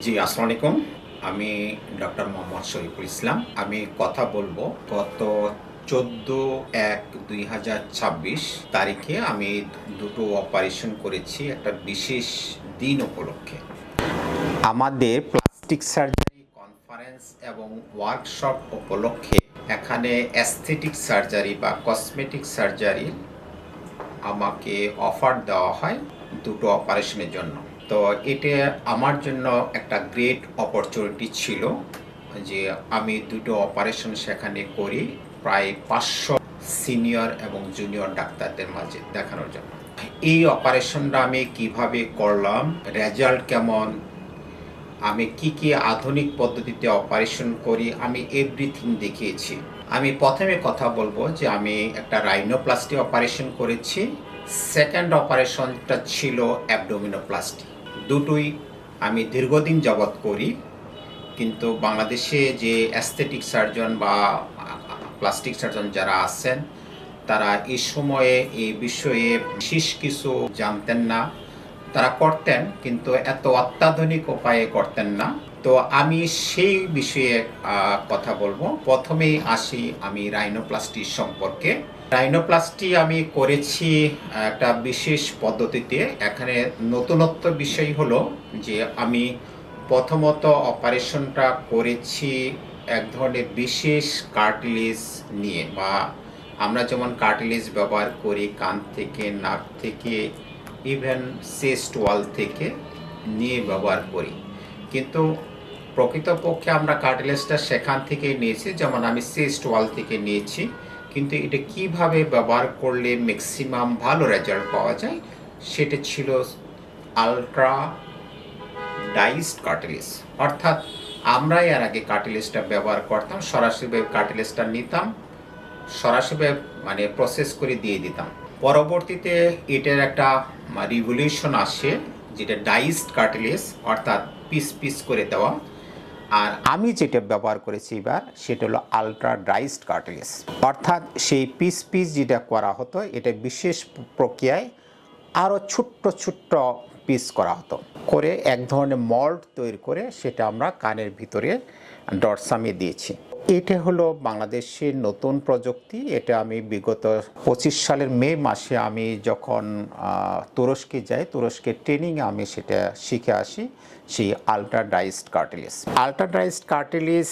জি আসসালামু আলাইকুম আমি ডক্টর মোহাম্মদ শরীফুল ইসলাম। আমি কথা বলব গত চোদ্দ এক দুই হাজার ছাব্বিশ তারিখে আমি দুটো অপারেশন করেছি একটা বিশেষ দিন উপলক্ষে। আমাদের প্লাস্টিক সার্জারি কনফারেন্স এবং ওয়ার্কশপ উপলক্ষে এখানে অ্যাস্থেটিক সার্জারি বা কসমেটিক সার্জারি আমাকে অফার দেওয়া হয় দুটো অপারেশনের জন্য। তো এটা আমার জন্য একটা গ্রেট অপরচুনিটি ছিল যে আমি দুটো অপারেশন সেখানে করি প্রায় পাঁচশো সিনিয়র এবং জুনিয়র ডাক্তারদের মাঝে দেখানোর জন্য। এই অপারেশনটা আমি কীভাবে করলাম রেজাল্ট কেমন, আমি কি কি আধুনিক পদ্ধতিতে অপারেশন করি, আমি এভরিথিং দেখিয়েছি। আমি প্রথমে কথা বলব যে আমি একটা রাইনোপ্লাস্টি অপারেশন করেছি। সেকেন্ড অপারেশনটা ছিল অ্যাবডোমিনোপ্লাস্টি দুটোই আমি দীর্ঘদিন যাবৎ করি। কিন্তু বাংলাদেশে যে অ্যাস্থেটিক সার্জন বা প্লাস্টিক সার্জন যারা আছেন, তারা এই সময়ে এই বিষয়ে বিশেষ কিছু জানতেন না। তারা করতেন, কিন্তু এত অত্যাধুনিক উপায়ে করতেন না। তো আমি সেই বিষয়ে কথা বলব। প্রথমেই আসি আমি রাইনোপ্লাস্টি সম্পর্কে। রাইনোপ্লাস্টি আমি করেছি একটা বিশেষ পদ্ধতিতে। এখানে নতুনত্ব বিষয় হলো যে আমি প্রথমত অপারেশনটা করেছি এক ধরনের বিশেষ কার্টিলেজ নিয়ে বা আমরা যেমন কার্টিলেজ ব্যবহার করি কান থেকে, নাক থেকে ইভেন চেস্ট ওয়াল থেকে নিয়ে ব্যবহার করি। কিন্তু প্রকৃতপক্ষে আমরা কার্টিলেজটা সেখান থেকে নিয়েছি, যেমন আমি চেস্ট ওয়াল থেকে নিয়েছি। কিন্তু এটা কীভাবে ব্যবহার করলে ম্যাক্সিমাম ভালো রেজাল্ট পাওয়া যায়? সেটা ছিল আলট্রা ডাইসড কার্টিলেজ অর্থাৎ আমরা এর আগে কার্টিলেজটা ব্যবহার করতাম, সরাসরি কার্টিলেজটা নিতাম, সরাসরি মানে প্রসেস করে দিয়ে দিতাম। পরবর্তীতে এটার একটা রিভলিউশন আসে, যেটা ডাইসড কার্টিলেজ অর্থাৎ পিস পিস করে দেওয়া। আর আমি যেটা ব্যবহার করেছি এবার, সেটা হলো আলট্রা ড্রাইসড কার্টিলেজ অর্থাৎ সেই পিস পিস যেটা করা হতো, এটা বিশেষ প্রক্রিয়ায় আরও ছোট্ট ছোট্ট পিস করা হতো। করে এক ধরনের মল্ট তৈরি করে সেটা আমরা কানের ভিতরে ডরসামে দিয়েছি। এটা হলো বাংলাদেশের নতুন প্রযুক্তি। এটা আমি বিগত পঁচিশ সালের মে মাসে আমি যখন তুরস্কে যাই, তুরস্কের ট্রেনিংয়ে আমি সেটা শিখে আসি। সেই ultra cartilage ultra diced cartilage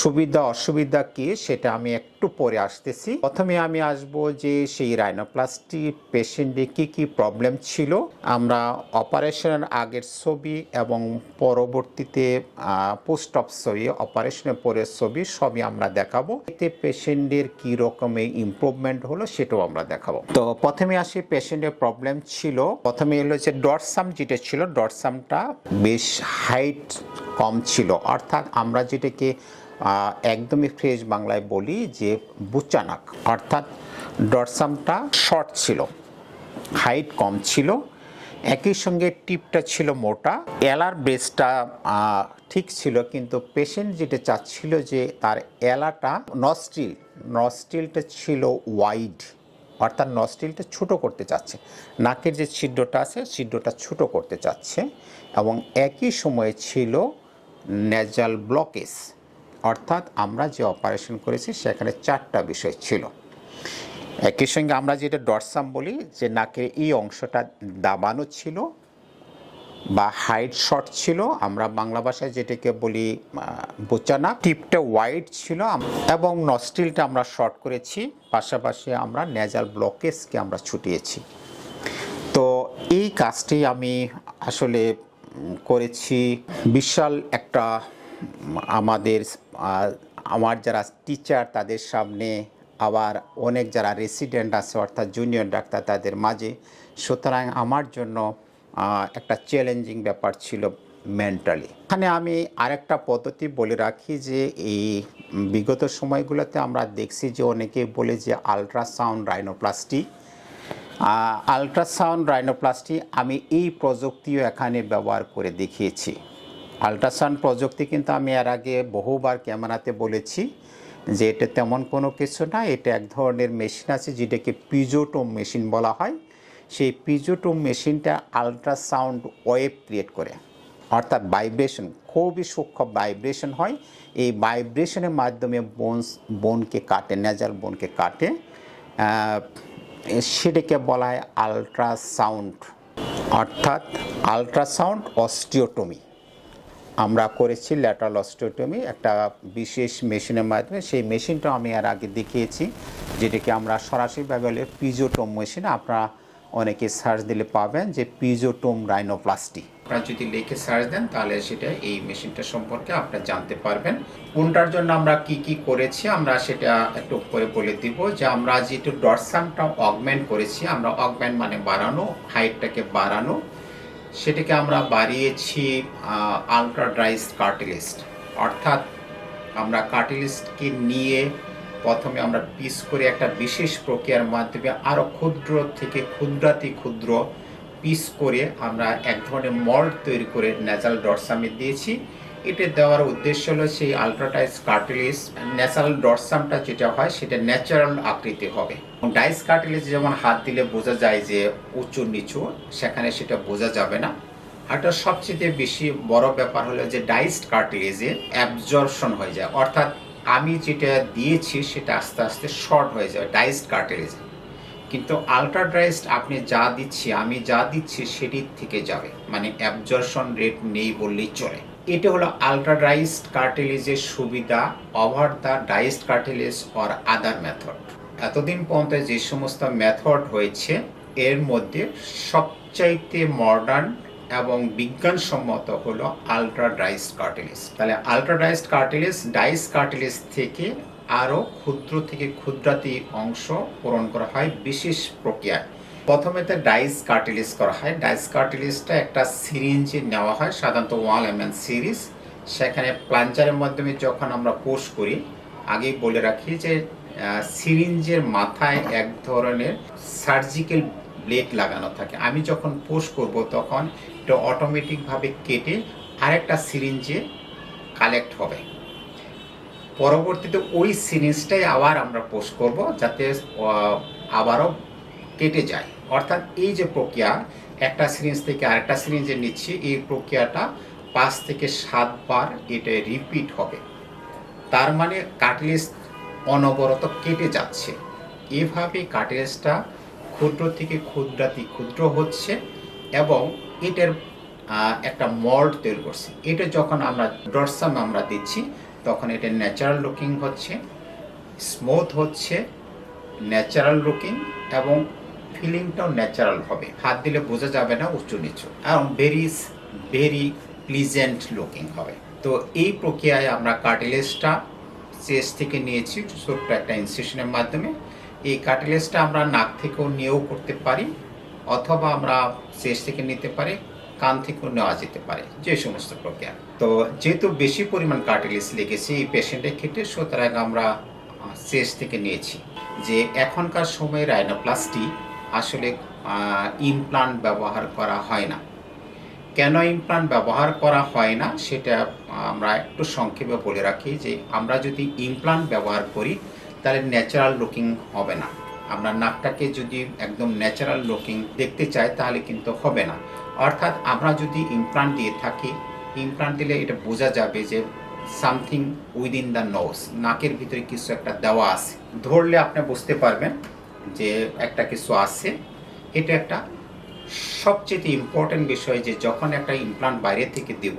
সুবিধা, অসুবিধা কি সেটা আমি একটু পরে আসতেছি। প্রথমে আমি আসব যে সেই রাইনোপ্লাস্টি পেশেন্টে কি কি প্রবলেম ছিল। আমরা অপারেশনের আগের ছবি এবং পরবর্তীতে পোস্ট অফ ছবি অপারেশনের পরের ছবি সবই আমরা দেখাবো। এতে পেশেন্টের কি রকমের ইমপ্রুভমেন্ট হলো সেটাও আমরা দেখাবো। তো প্রথমে আসি পেশেন্টের প্রবলেম ছিল। প্রথমে হলো যে ডটসাম যেটা ছিল ডটসামটা বেশ হাইট কম ছিল। অর্থাৎ আমরা যেটাকে একদমই ফ্রেশ বাংলায় বলি যে বুচানাক। অর্থাৎ ডটসামটা শর্ট ছিল হাইট কম ছিল, একই সঙ্গে টিপটা ছিল মোটা। এলার বেসটা ঠিক ছিল, কিন্তু পেশেন্ট যেটা চাচ্ছিল যে তার এলাটা নস্ট্রিল নস্ট্রিলটা ছিল ওয়াইড অর্থাৎ নস্টিলটা ছোটো করতে চাচ্ছে। নাকের যে ছিদ্রটা আছে, ছিদ্রটা ছোটো করতে চাচ্ছে এবং একই সময়ে ছিল নেজাল ব্লকেজ অর্থাৎ আমরা যে অপারেশন করেছি, সেখানে চারটা বিষয় ছিল। একই সঙ্গে আমরা যেটা ডরসাম বলি, যে নাকের এই অংশটা দাবানো ছিল বা হাইট শর্ট ছিল, আমরা বাংলা ভাষায় যেটাকে বলি বোচানা। টিপটা ওয়াইড ছিল এবং নস্টিলটা আমরা শর্ট করেছি, পাশাপাশি আমরা নেজাল ব্লকেজকে আমরা ছুটিয়েছি। তো এই কাজটি আমি আসলে করেছি বিশাল একটা আমাদের আমার যারা টিচার তাদের সামনে, আবার অনেক যারা রেসিডেন্ট আছে, অর্থাৎ জুনিয়র ডাক্তার তাদের মাঝে। সুতরাং আমার জন্য একটা চ্যালেঞ্জিং ব্যাপার ছিল মেন্টালি এখানে আমি আরেকটা পদ্ধতি বলে রাখি যে এই বিগত সময়গুলোতে আমরা দেখছি যে অনেকে বলে যে আলট্রাসাউন্ড রাইনোপ্লাস্টি আলট্রাসাউন্ড রাইনোপ্লাস্টি আমি এই প্রযুক্তিও এখানে ব্যবহার করে দেখিয়েছি। আলট্রাসাউন্ড প্রযুক্তি কিন্তু আমি এর আগে বহুবার ক্যামেরাতে বলেছি যে এটা তেমন কোনো কিছু না, এটা এক ধরনের মেশিন আছে যেটাকে পিজোটোম মেশিন বলা হয়। সেই পিজোটোম মেশিনটা আলট্রাসাউন্ড ওয়েভ ক্রিয়েট করে। অর্থাৎ ভাইব্রেশন, খুবই সূক্ষ্ম ভাইব্রেশন হয়। এই ভাইব্রেশনের মাধ্যমে বোনস, বোনকে কাটে, নেজাল বোনকে কাটে। সেটাকে বলা হয় আলট্রাসাউন্ড। অর্থাৎ আলট্রাসাউন্ড অস্টিওটমি। আমরা করেছি ল্যাটারাল অস্টিওটমি, একটা বিশেষ মেশিনের মাধ্যমে। সেই মেশিনটা আমি আর আগে দেখিয়েছি, যেটাকে আমরা সরাসরিভাবে পিজোটোম মেশিন। আপনারা অনেকে সার্চ দিলে পাবেন যে পিজোটোম রাইনোপ্লাস্টি। আপনারা যদি লিখে সার্চ দেন, তাহলে সেটা এই মেশিনটা সম্পর্কে আপনারা জানতে পারবেন। কোনটার জন্য আমরা কি কি করেছি, আমরা সেটা একটু পরে বলে দিব যে আমরা যেহেতু ডরসামটা অগমেন্ট করেছি, আমরা অগমেন্ট মানে বাড়ানো হাইটটাকে বাড়ানো। সেটাকে আমরা বাড়িয়েছি আলট্রা ড্রাইস কার্টিলিস্ট অর্থাৎ আমরা কার্টিলিস্টকে নিয়ে প্রথমে আমরা পিস করে একটা বিশেষ প্রক্রিয়ার মাধ্যমে আরও ক্ষুদ্র থেকে ক্ষুদ্রাতি ক্ষুদ্র পিস করে আমরা এক ধরনের মল্ট তৈরি করে ন্যাচারাল ডরসামে দিয়েছি। এটা দেওয়ার উদ্দেশ্য হলো সেই আলট্রাটাইজ কার্টিলিস ন্যাচারাল ডরসামটা যেটা হয় সেটা ন্যাচারাল আকৃতি হবে। ডাইস কার্টিলিস যেমন হাত দিলে বোঝা যায় যে উঁচু নিচু, সেখানে সেটা বোঝা যাবে না। আর একটা সবচেয়ে বেশি বড় ব্যাপার হলো যে ডাইসড কার্টিলেজে অ্যাবজর্পশন হয়ে যায়। অর্থাৎ আমি যেটা দিয়েছি সেটা আস্তে আস্তে শর্ট হয়ে যাবে ডাইসড কার্টিলেজে কিন্তু আলট্রা ড্রাইসড আপনি যা দিচ্ছি, আমি যা দিচ্ছি সেটির থেকে যাবে। মানে অ্যাবজর্পশন রেট নেই বললেই চলে। এটা হলো আলট্রা ড্রাইসড কার্টিলেজের সুবিধা over the diced cartilage or other method এতদিন পর্যন্ত যে সমস্ত মেথড হয়েছে, এর মধ্যে সবচাইতে মডার্ন এবং বিজ্ঞানসম্মত হলো আলট্রা ডাইস কার্টিলিস তাহলে আলট্রা কার্টিলিস ডাইস কার্টিলিস থেকে আরও ক্ষুদ্র থেকে ক্ষুদ্রাতি অংশ পূরণ করা হয় বিশেষ প্রক্রিয়ায়। প্রথমে তো ডাইস কার্টিলিস করা হয়। ডাইস কার্টিলিসটা একটা সিরিঞ্জে নেওয়া হয়, সাধারণত ওয়ান এম সিরিজ সেখানে প্লাঞ্চারের মাধ্যমে যখন আমরা পোষ করি, আগেই বলে রাখি যে সিরিঞ্জের মাথায় এক ধরনের সার্জিক্যাল ব্লেড লাগানো থাকে। আমি যখন পোষ করব তখন এটা অটোমেটিকভাবে কেটে আরেকটা সিরিঞ্জে কালেক্ট হবে। পরবর্তীতে ওই সিরিঞ্জটাই আবার আমরা পোস্ট করব যাতে আবারও কেটে যায়। অর্থাৎ এই যে প্রক্রিয়া, একটা সিরিঞ্জ থেকে আরেকটা সিরিঞ্জে নিচ্ছি, এই প্রক্রিয়াটা পাঁচ থেকে সাতবার এটা রিপিট হবে। তার মানে কাটলেস অনবরত কেটে যাচ্ছে। এভাবে কাটলেসটা ক্ষুদ্র থেকে ক্ষুদ্রাতি ক্ষুদ্র হচ্ছে। এবং এটার একটা মল্ট তৈরি করছে। এটা যখন আমরা ডরসাম আমরা দিচ্ছি, তখন এটা ন্যাচারাল লুকিং হচ্ছে স্মুথ হচ্ছে ন্যাচারাল লুকিং এবং ফিলিংটাও ন্যাচারাল হবে। হাত দিলে বোঝা যাবে না উঁচু নিচু। এবং ভেরি ভেরি প্লিজেন্ট লুকিং হবে। তো এই প্রক্রিয়ায় আমরা কার্টিলেজটা চেস থেকে নিয়েছি, ছোট্ট একটা ইনসিশনের মাধ্যমে। এই কার্টিলেজটা আমরা নাক থেকেও নিয়েও করতে পারি। অথবা আমরা শেষ থেকে নিতে পারি, কান থেকেও নেওয়া যেতে পারে, যে সমস্ত প্রক্রিয়া। তো যেহেতু বেশি পরিমাণ কার্টিলেজ লেগেছে এই পেশেন্টের ক্ষেত্রে, সুতরাং আমরা শেষ থেকে নিয়েছি যে এখনকার সময়ে রাইনোপ্লাস্টি আসলে ইমপ্লান্ট ব্যবহার করা হয় না। কেন ইমপ্লান্ট ব্যবহার করা হয় না? সেটা আমরা একটু সংক্ষেপে বলে রাখি যে আমরা যদি ইমপ্লান্ট ব্যবহার করি, তাহলে ন্যাচারাল লুকিং হবে না। আমরা নাকটাকে যদি একদম ন্যাচারাল লুকিং দেখতে চাই, তাহলে কিন্তু হবে না। অর্থাৎ আমরা যদি ইমপ্লান্ট দিয়ে থাকি ইমপ্লান্ট দিলে এটা বোঝা যাবে যে সামথিং উইদিন দ্য নোজ নাকের ভিতরে কিছু একটা দেওয়া আছে। ধরলে আপনি বুঝতে পারবেন যে একটা কিছু আছে। এটা একটা সবচেয়ে ইম্পর্টেন্ট বিষয় যে যখন একটা ইমপ্লান্ট বাইরে থেকে দেব,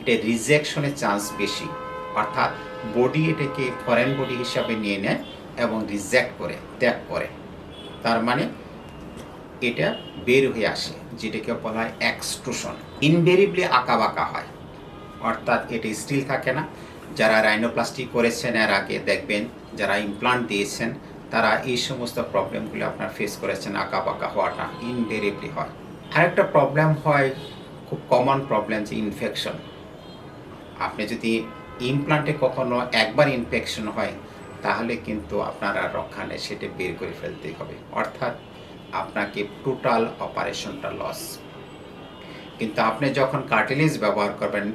এটা রিজেকশনের চান্স বেশি। অর্থাৎ বডি এটাকে ফরেন বডি হিসাবে নিয়ে নেয়। এবং রিজেক্ট করে ত্যাগ করে। তার মানে এটা বের হয়ে আসে, যেটাকে বলা হয় এক্সট্রুশন ইনভেরিবলি আঁকা বাঁকা হয়। অর্থাৎ এটা স্টিল থাকে না। যারা রাইনোপ্লাস্টি করেছেন, এর আগে দেখবেন, যারা ইমপ্লান্ট দিয়েছেন, তারা এই সমস্ত প্রবলেমগুলো আপনার ফেস করেছেন, আঁকা বাঁকা হওয়াটা ইনভেরিবলি হয়। আরেকটা প্রবলেম হয়, খুব কমন প্রবলেম যে ইনফেকশন আপনি যদি ইমপ্লান্টে কখনো একবার ইনফেকশন হয় তাহলে কিন্তু আপনার আর রক্ষা নেই, সেটা বের করে ফেলতেই হবে। অর্থাৎ আপনাকে টোটাল অপারেশনটা লস কিন্তু আপনি যখন কার্টিলেজ ব্যবহার করবেন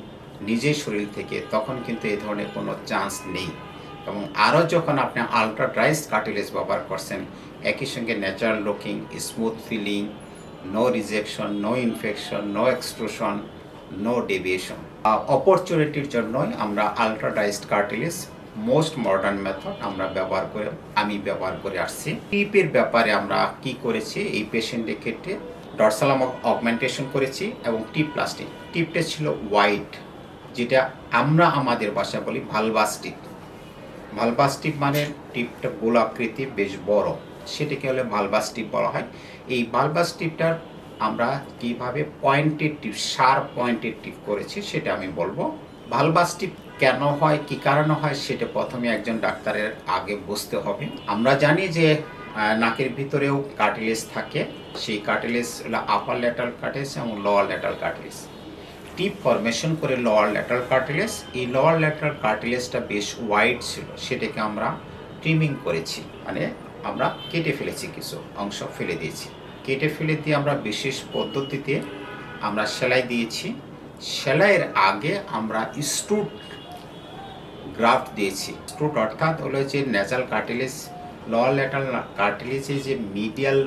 নিজের শরীর থেকে, তখন কিন্তু এই ধরনের কোনো চান্স নেই। এবং আরও যখন আপনি আলট্রা ড্রাইস কার্টিলেজ ব্যবহার করছেন, একই সঙ্গে natural looking smooth feeling no rejection no infection no extrusion no deviation অপরচুনিটির জন্যই আমরা ultra diced cartilage most modern method আমরা ব্যবহার করে, আমি ব্যবহার করে আসছি। টিপের ব্যাপারে আমরা কি করেছি? এই পেশেন্টের ক্ষেত্রে ডরসালাম অগমেন্টেশন করেছি এবং টিপ প্লাস্টিক টিপটা ছিল হোয়াইট যেটা আমরা আমাদের বাসায় বলি ভালবাস টিপ ভালবাস টিপ মানে টিপটা গোলাকৃতি বেশ বড়। সেটাকে হলে ভালবাস টিপ বলা হয়। এই ভালবাস টিপটার আমরা কীভাবে pointed tip sharp pointed tip করেছি, সেটা আমি বলব। ভালবাস টিপ কেন হয়, কি কারণে হয়, সেটা প্রথমে একজন ডাক্তারের আগে বুঝতে হবে। আমরা জানি যে নাকের ভিতরেও কার্টিলেজ থাকে। সেই কার্টিলেজ হলো আপার ল্যাটারাল কার্টিলেজ এবং lower lateral cartilage tip formation করে লোয়ার ল্যাটারাল কার্টিলেজ এই লোয়ার ল্যাটারাল কার্টিলেজটা বেশ ওয়াইড ছিল। সেটাকে আমরা ট্রিমিং করেছি। মানে আমরা কেটে ফেলেছি কিছু অংশ ফেলে দিয়েছি। কেটে ফেলে দিয়ে আমরা বিশেষ পদ্ধতিতে আমরা সেলাই দিয়েছি। সেলাইয়ের আগে আমরা স্টুট গ্রাফট দিয়েছি। স্টুট অর্থাৎ হলো যে ন্যাচারাল কার্টিলেজ লোয়ার ল্যাটারাল কার্টিলেজে যে মিডিয়াল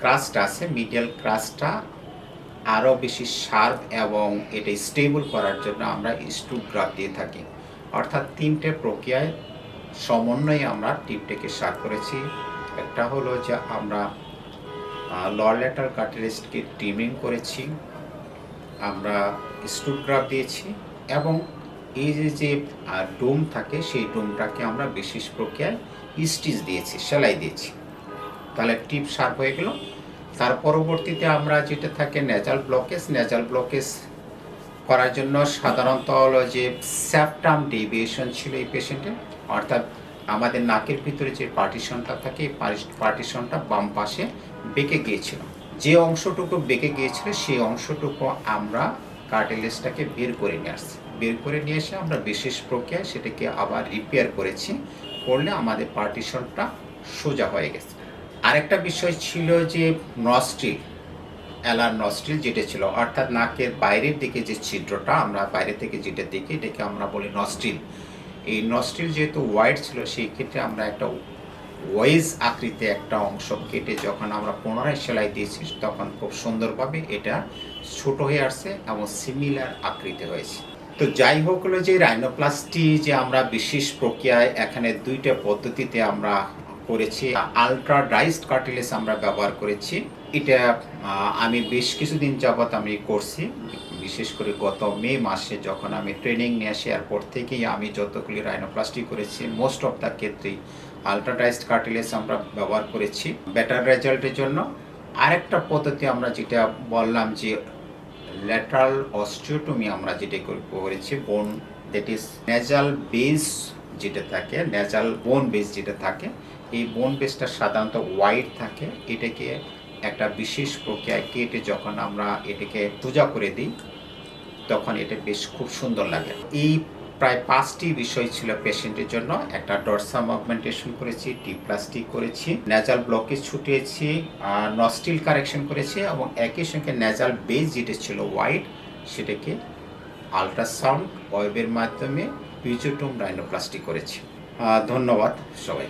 ক্রাস্ট আছে মিডিয়াল ক্রাস্টটা আরও বেশি শার্প এবং এটা স্টেবল করার জন্য আমরা স্টুট গ্রাফ দিয়ে থাকি। অর্থাৎ তিনটে প্রক্রিয়ায় সমন্বয়ে আমরা টিপটাকে সার করেছি। একটা হলো যে আমরা লর লেটার কার্টিলেজকে ট্রিমিং করেছি। আমরা স্টুট গ্রাফ দিয়েছি এবং এই যে যে ডোম থাকে, সেই ডোমটাকে আমরা বিশেষ প্রক্রিয়ায় স্টিচ দিয়েছি, সেলাই দিয়েছি। তাহলে টিপ শার্প হয়ে গেল। তার পরবর্তীতে আমরা যেটা থাকে ন্যাচারাল ব্লকেজ ন্যাচারাল ব্লকেজ করার জন্য সাধারণত হলো যে স্যাপটাম ডেভিয়েশন ছিল এই পেশেন্টের অর্থাৎ আমাদের নাকের ভিতরে যে পার্টিশনটা থাকে, এই পার্টিশনটা বাম পাশে বেঁকে গিয়েছিল। যে অংশটুকু বেঁকে গিয়েছিল, সেই অংশটুকু আমরা কার্টিলেজটাকে বের করে নিয়ে আসছি। বের করে নিয়ে এসে আমরা বিশেষ প্রক্রিয়ায় সেটাকে আবার রিপেয়ার করেছি, করলে আমাদের পার্টিশনটা সোজা হয়ে গেছে। আরেকটা বিষয় ছিল যে নস্ট্রিল অ্যালার নস্ট্রিল যেটা ছিল, অর্থাৎ নাকের বাইরের দিকে যে ছিদ্রটা, আমরা বাইরে থেকে যেটা দেখি, এটাকে আমরা বলি নস্ট্রিল এই নস্ট্রিল যেহেতু ওয়াইড ছিল, সেই ক্ষেত্রে আমরা একটা ওয়েজ আকৃতি একটা অংশ কেটে যখন আমরা পুনরায় সেলাই দিয়েছি, তখন খুব সুন্দরভাবে এটা ছোট হয়ে আসছে এবং সিমিলার আকৃতি হয়েছে। তো যাই হোক হলো যে রাইনোপ্লাস্টি যে আমরা বিশেষ প্রক্রিয়ায় এখানে দুইটা পদ্ধতিতে আমরা করেছি। আলট্রা ডাইসড কার্টিলেজ আমরা ব্যবহার করেছি। এটা আমি বেশ কিছুদিন যাবৎ আমি করছি। বিশেষ করে গত মে মাসে যখন আমি ট্রেনিং নিয়ে আসি এরপর থেকেই আমি যতগুলি রাইনোপ্লাস্টি করেছি মোস্ট অফ দ্য ক্ষেত্রেই আলট্রাডাইজড কার্টিলেজ আমরা ব্যবহার করেছি। বেটার রেজাল্টের জন্য। আরেকটা পদ্ধতি আমরা যেটা বললাম যে ল্যাটারাল অস্টিওটমি আমরা যেটা কর- করেছি বোন দ্যাট ইজ নেজাল বেস যেটা থাকে নেজাল বোন বেস যেটা থাকে, এই বোন বেসটা সাধারণত হোয়াইট থাকে। এটাকে একটা বিশেষ প্রক্রিয়ায় কেটে যখন আমরা এটাকে পূজা করে দিই, তখন এটা বেশ খুব সুন্দর লাগে। এই প্রায় পাঁচটি বিষয় ছিল পেশেন্টের জন্য। একটা ডরসাম অগমেন্টেশন করেছি টি প্লাস্টিক করেছি নেজাল ব্লকেজ ছুটিয়েছি নস্টিল কারেকশন করেছি এবং একই সঙ্গে নেজাল বেস যেটা ছিল হোয়াইট সেটাকে আলট্রাসাউন্ড ওয়েবের মাধ্যমে পিজোটোম রাইনোপ্লাস্টি করেছি। ধন্যবাদ সবাই